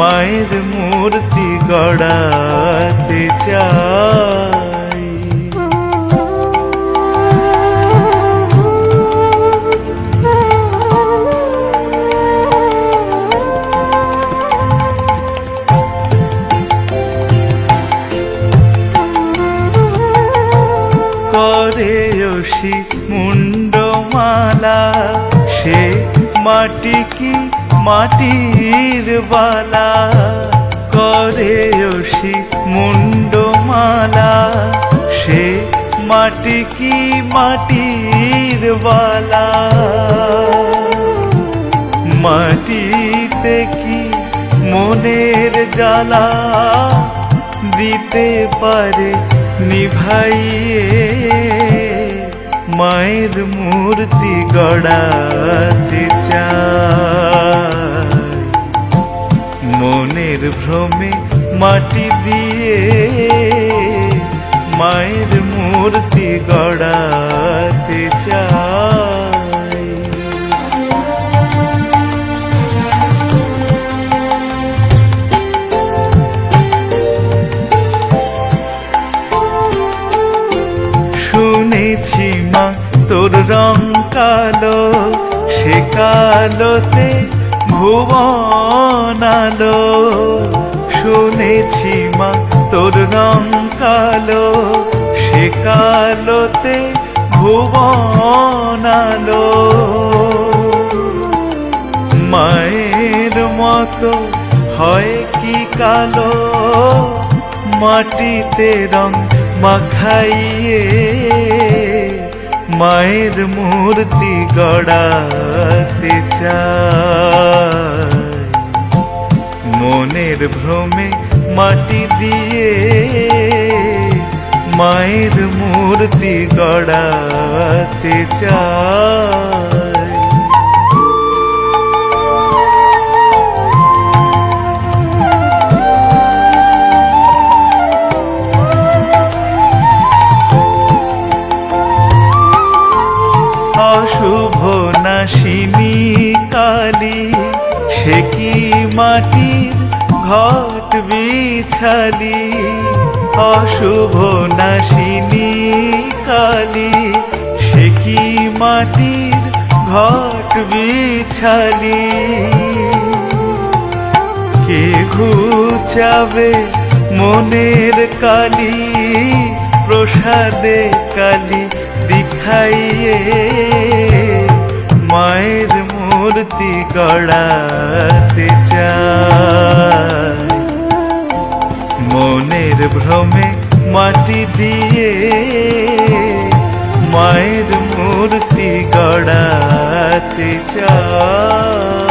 মায়ের মূর্তি গড়াতে চাই। করে মুন্ডমালা সে মাটি কি মাটির বালা, করে ওষি মুন্ডমালা। সে মাটি কি মাটির বালা? মাটিতে কি মনের জ্বালা দিতে পারে নিভাইয়ে? মায়ের মূর্তি গড়াতে চাই মায়ের মূর্তি গড়াতে চাই। শুনেছি মা, তোর রং কালো, সে কালোতে ভুবন আলো। শুনেছি মা, তোর রং কালো সে কালোতে ভুবন আলো মায়ের মতো হয় কি কালো? মাটিতে রং মাখাইয়ে মায়ের মূর্তি গড়াতে চাই মনের ভ্রমে মাটি দিয়ে মায়ের মূর্তি গড়াতে চাই। অশুভ নাশিনী কালী সে কি মাটির ঘট বিছালি? অশুভ নাশিনী কালী, সে কি মাটির ঘট বিছালি? কে ঘুচাবে মনের কালি, প্রসাদে কালি দিখাইয়ে মায়ের মূর্তি গড়াতে মায়ের মূর্তি গড়াতে চায়